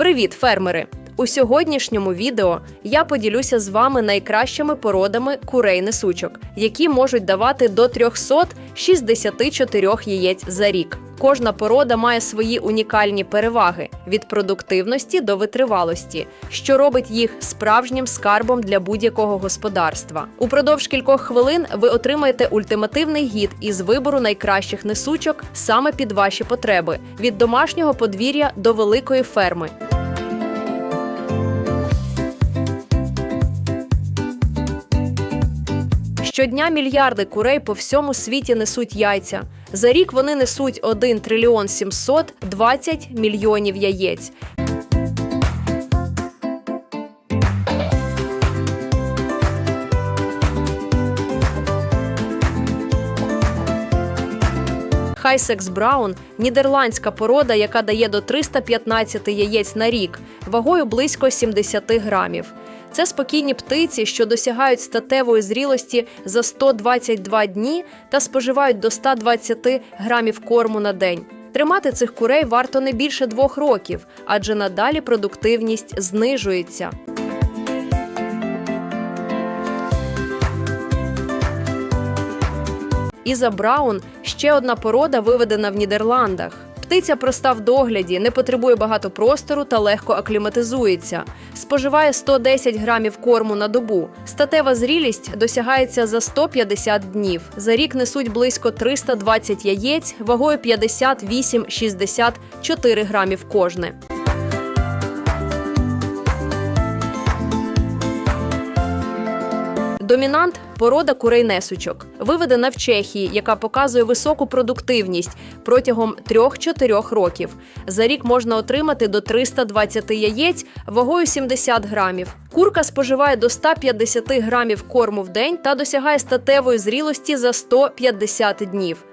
Привіт, фермери! У сьогоднішньому відео я поділюся з вами найкращими породами курей несучок, які можуть давати до 364 яєць за рік. Кожна порода має свої унікальні переваги від продуктивності до витривалості, що робить їх справжнім скарбом для будь-якого господарства. Упродовж кількох хвилин ви отримаєте ультимативний гід із вибору найкращих несучок саме під ваші потреби від домашнього подвір'я до великої ферми. Щодня мільярди курей по всьому світі несуть яйця. За рік вони несуть 1 трильйон 720 мільйонів яєць. Хайсекс Браун нідерландська порода, яка дає до 315 яєць на рік, вагою близько 70 грамів. Це спокійні птиці, що досягають статевої зрілості за 122 дні та споживають до 120 грамів корму на день. Тримати цих курей варто не більше двох років, адже надалі продуктивність знижується. Іза Браун ще одна порода, виведена в Нідерландах. Птиця проста в догляді, не потребує багато простору та легко акліматизується. Споживає 110 грамів корму на добу. Статева зрілість досягається за 150 днів. За рік несуть близько 320 яєць, вагою 58-64 грамів кожне. Домінант порода курей несучок, виведена в Чехії, яка показує високу продуктивність протягом 3-4 років. За рік можна отримати до 320 яєць вагою 70 грамів. Курка споживає до 150 грамів корму в день та досягає статевої зрілості за 150 днів.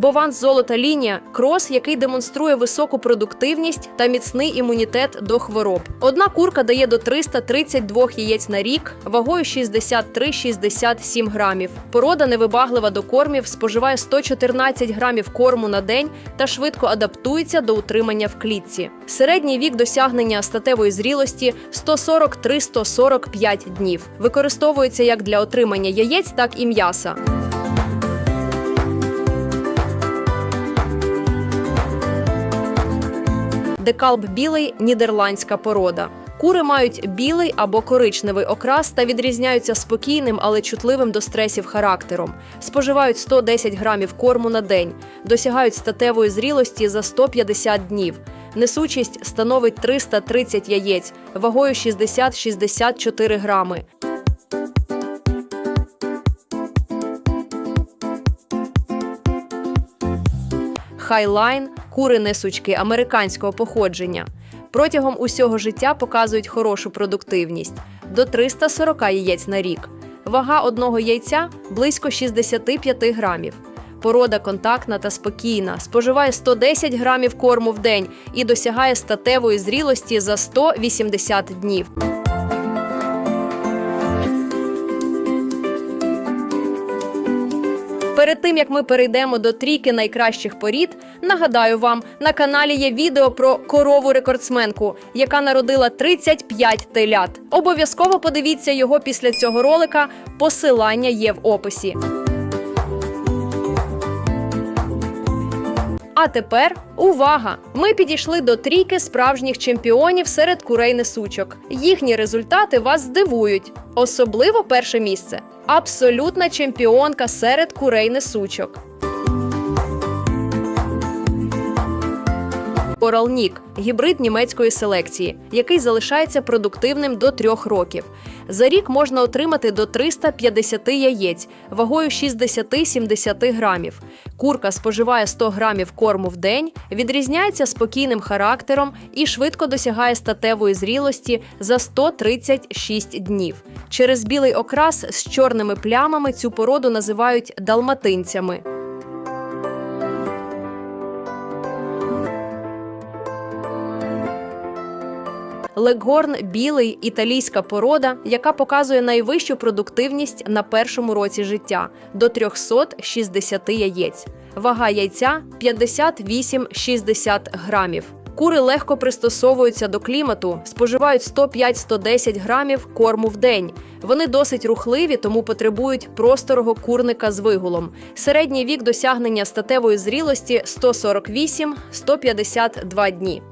Бован золота лінія крос, який демонструє високу продуктивність та міцний імунітет до хвороб. Одна курка дає до 332 яєць на рік, вагою 63-67 грамів. Порода невибаглива до кормів, споживає 114 грамів корму на день та швидко адаптується до утримання в клітці. Середній вік досягнення статевої зрілості 143-145 днів. Використовується як для отримання яєць, так і м'яса. Декалб білий нідерландська порода. Кури мають білий або коричневий окрас та відрізняються спокійним, але чутливим до стресів характером. Споживають 110 грамів корму на день, досягають статевої зрілості за 150 днів. Несучість становить 330 яєць, вагою 60-64 грами. Хайлайн кури несучки американського походження. Протягом усього життя показують хорошу продуктивність до 340 яєць на рік. Вага одного яйця близько 65 грамів. Порода контактна та спокійна, споживає 110 грамів корму в день і досягає статевої зрілості за 180 днів. Перед тим як ми перейдемо до трійки найкращих порід, нагадаю вам, на каналі є відео про корову рекордсменку, яка народила 35 телят. Обов'язково подивіться його після цього ролика. Посилання є в описі. А тепер увага! Ми підійшли до трійки справжніх чемпіонів серед курей несучок. Їхні результати вас здивують, особливо перше місце. Абсолютна чемпіонка серед курей несучок. Орал Нік гібрид німецької селекції, який залишається продуктивним до трьох років. За рік можна отримати до 350 яєць вагою 60-70 грамів. Курка споживає 100 грамів корму в день, відрізняється спокійним характером і швидко досягає статевої зрілості за 136 днів. Через білий окрас з чорними плямами цю породу називають далматинцями. Легорн білий італійська порода, яка показує найвищу продуктивність на першому році життя до 360 яєць. Вага яйця 58-60 грамів. Кури легко пристосовуються до клімату, споживають 105-110 грамів корму в день. Вони досить рухливі, тому потребують просторого курника з вигулом. Середній вік досягнення статевої зрілості 148-152 дні.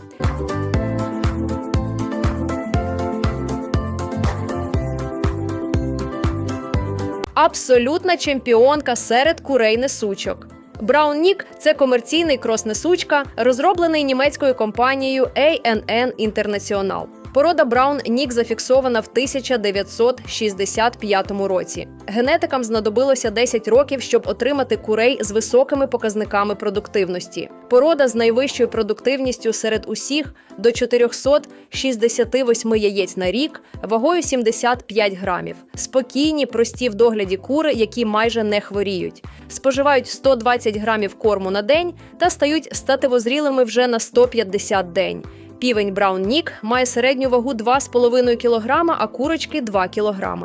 Абсолютна чемпіонка серед курей несучок. Браун Нік це комерційний крос-несучка, розроблений німецькою компанією ANN International. Порода Браун Нік зафіксована в 1965 році. Генетикам знадобилося 10 років, щоб отримати курей з високими показниками продуктивності. Порода з найвищою продуктивністю серед усіх до 468 яєць на рік, вагою 75 грамів. Спокійні, прості в догляді кури, які майже не хворіють. Споживають 120 грамів корму на день та стають статевозрілими вже на 150 день. Півень Браун Нік має середню вагу 2,5 кг, а курочки 2 кг.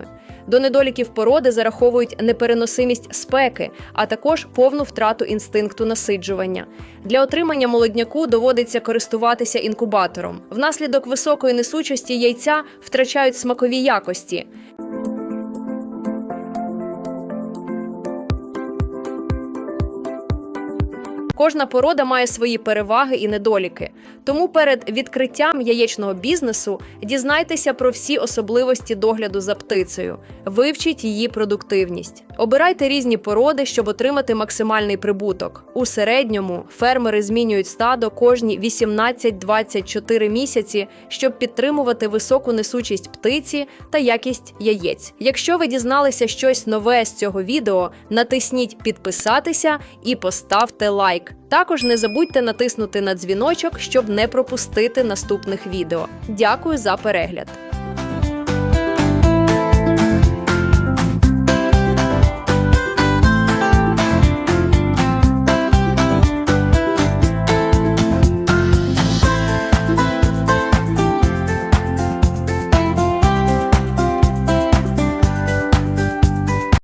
До недоліків породи зараховують непереносимість спеки, а також повну втрату інстинкту насиджування. Для отримання молодняку доводиться користуватися інкубатором. Внаслідок високої несучості яйця втрачають смакові якості. Кожна порода має свої переваги і недоліки. Тому перед відкриттям яєчного бізнесу дізнайтеся про всі особливості догляду за птицею, вивчіть її продуктивність. Обирайте різні породи, щоб отримати максимальний прибуток. У середньому фермери змінюють стадо кожні 18-24 місяці, щоб підтримувати високу несучість птиці та якість яєць. Якщо ви дізналися щось нове з цього відео, натисніть підписатися і поставте лайк. Також не забудьте натиснути на дзвіночок, щоб не пропустити наступних відео. Дякую за перегляд!